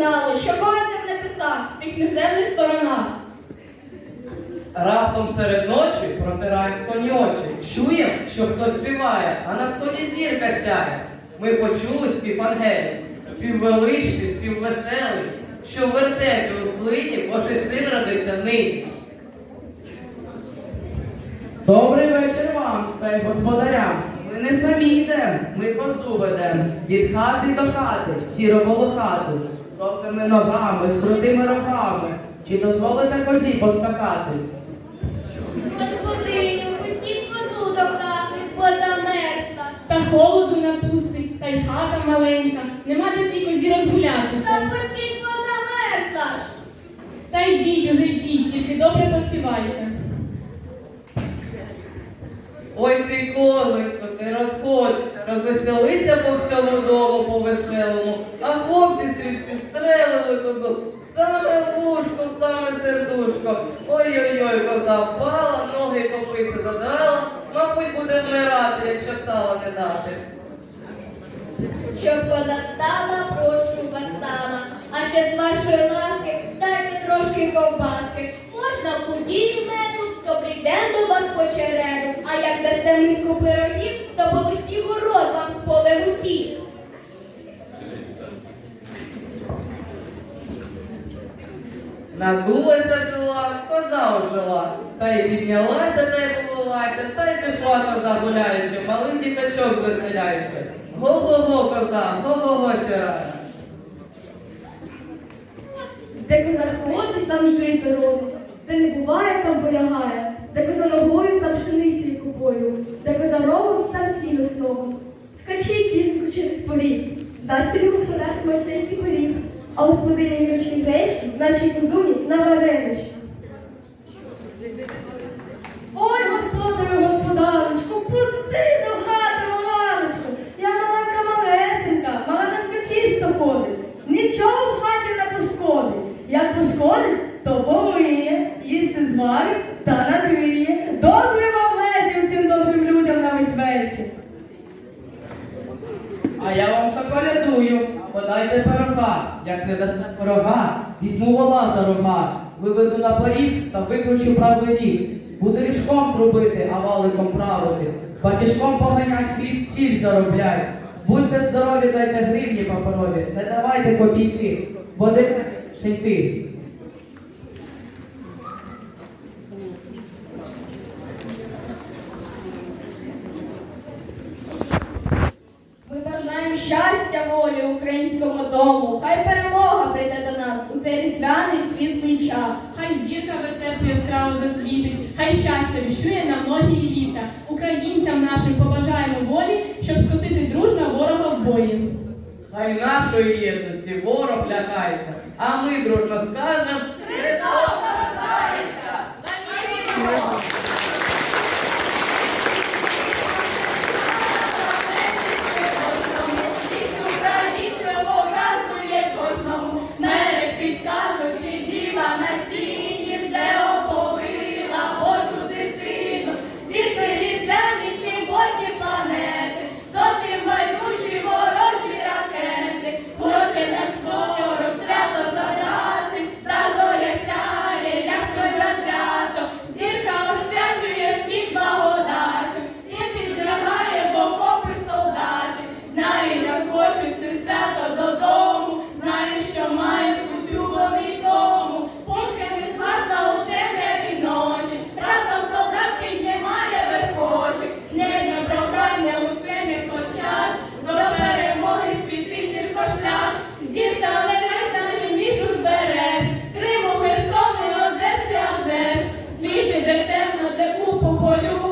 знали, що корець не писав в тих неземних сторонах. Раптом серед ночі протирають сконі очі. Чуєм, що хтось співає, а на сході зірка сяє. Ми почули спів ангелів, спів величний, спів веселий, що в вертепі у злині Божий син родився нині. Добрий вечір вам, та й господарям. Не самі йдемо, ми козу ведем. Від хати до хати, сіро волохату, з довгими ногами, з крутими рогами. Чи дозволите козі поскакати? Господиню, пустіть козу до хати, бо замерзла. Та холоду напустить, та й хата маленька, нема де тій козі розгулятися. Запустіть, бо замерзла ж. Та йдіть уже йдіть, тільки добре поспівайте. Ой ти розходься, розвеселися по всьому дому по веселому, а хлопці стрільці стрелили козу, саме вушко, саме сердушко. Ой-ой-ой, коза впала, ноги копиці задрала, мабуть, буде вмирати, якщо сала не дати. Щоб коза стала, прошу вас сама. А ще з вашої ласки дайте трошки ковбаски. Можна в куті меду, то прийдем до вас по череду. А як дасте миску пирогів, то повесті город вам з полем усіх. Надулася жила, коза ожила, та й піднялася, та й повелася, та й пішла коза гуляючи, малий діточок заселяючи. Го-го-го, коза, го-го-го, сірая. Де коза ходить, там жити робить, де не буває, там полягає, де коза ногою, там пшеницею купою, де коза ровом, там сіно сновом. Скачи кізку через полі, дасть тобі господар смачненький пиріг, а господиня Юрочій гречки, нашій козуні на. Ой, господарю, господарочку, пусти до хати, Романочку. Я маленька малесенька, маленька чисто ходить. Нічого в хаті не пошкодить. Як пошкодить, то помиє, їсти зварить та накриє. Добрий вам вечір всім добрим людям на весь вечір. А я вам заколядую, подайте Як не дасте пирога, візьму вола за рога, виведу на поріг та викручу правий ріг. Буду ріжком трубити, а валиком правити. Батіжком поганять хліб, сіль зароблять. Будьте здорові, дайте гривні паперові, не давайте копійки, бо де йти. Ми бажаємо щастя волі українському дому. Хай перемога прийде до нас у цей різдвяний світлий час. Хай зірка вертепу яскраво засвітить, хай щастя віщує на многії літа. Українцям нашим побажаємо волі, щоб скосити дружно ворога в бої. Хай нашої єдності ворог лякається, а ми дружно скажемо Христос рождається! pouco olho